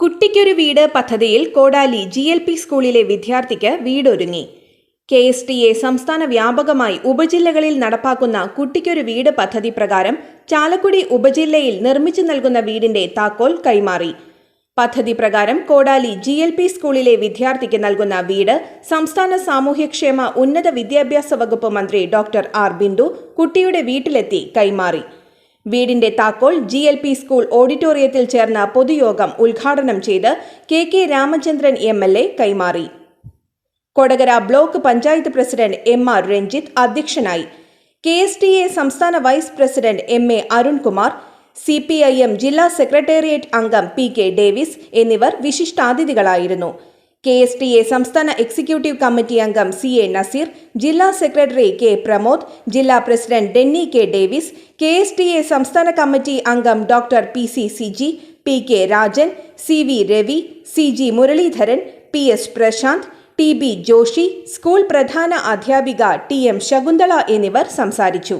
കുട്ടിക്കൊരു വീട് പദ്ധതിയിൽ കോടാലി ജി എൽ പി സ്കൂളിലെ വിദ്യാർത്ഥിക്ക് വീടൊരുങ്ങി. കെ എസ് ടി എ സംസ്ഥാന വ്യാപകമായി ഉപജില്ലകളിൽ നടപ്പാക്കുന്ന കുട്ടിക്കൊരു വീട് പദ്ധതി പ്രകാരം ചാലക്കുടി ഉപജില്ലയിൽ നിർമ്മിച്ചു നൽകുന്ന വീടിന്റെ താക്കോൽ കൈമാറി. പദ്ധതി പ്രകാരം കോടാലി ജി എൽ പി സ്കൂളിലെ വിദ്യാർത്ഥിക്ക് നൽകുന്ന വീട് സംസ്ഥാന സാമൂഹ്യക്ഷേമ ഉന്നത വിദ്യാഭ്യാസ വകുപ്പ് മന്ത്രി ഡോക്ടർ ആർ ബിന്ദു കുട്ടിയുടെ വീട്ടിലെത്തി കൈമാറി. വീടിന്റെ താക്കോൽ ജി എൽ പി സ്കൂൾ ഓഡിറ്റോറിയത്തിൽ ചേർന്ന പൊതുയോഗം ഉദ്ഘാടനം ചെയ്ത് K K Ramachandran M L A കൈമാറി. Kodakara block panchayat president M R Ranjith അധ്യക്ഷനായി. കെ എസ് ടി എ സംസ്ഥാന vice president M A Arunkumar C P I M ജില്ലാ സെക്രട്ടേറിയറ്റ് അംഗം പി കെ ഡേവിസ് എന്നിവർ വിശിഷ്ടാതിഥികളായിരുന്നു. കെ എസ് ടി എ സംസ്ഥാന executive committee അംഗം C A Naseer ജില്ലാ secretary K Pramod ജില്ലാ president Denny K Davis K S T A സംസ്ഥാന committee അംഗം doctor P C Siji P K Rajan C V Ravi C G Muraleedharan P S Prashanth T B Joshy school പ്രധാന അധ്യാപിക T M Shakuntala എന്നിവർ സംസാരിച്ചു.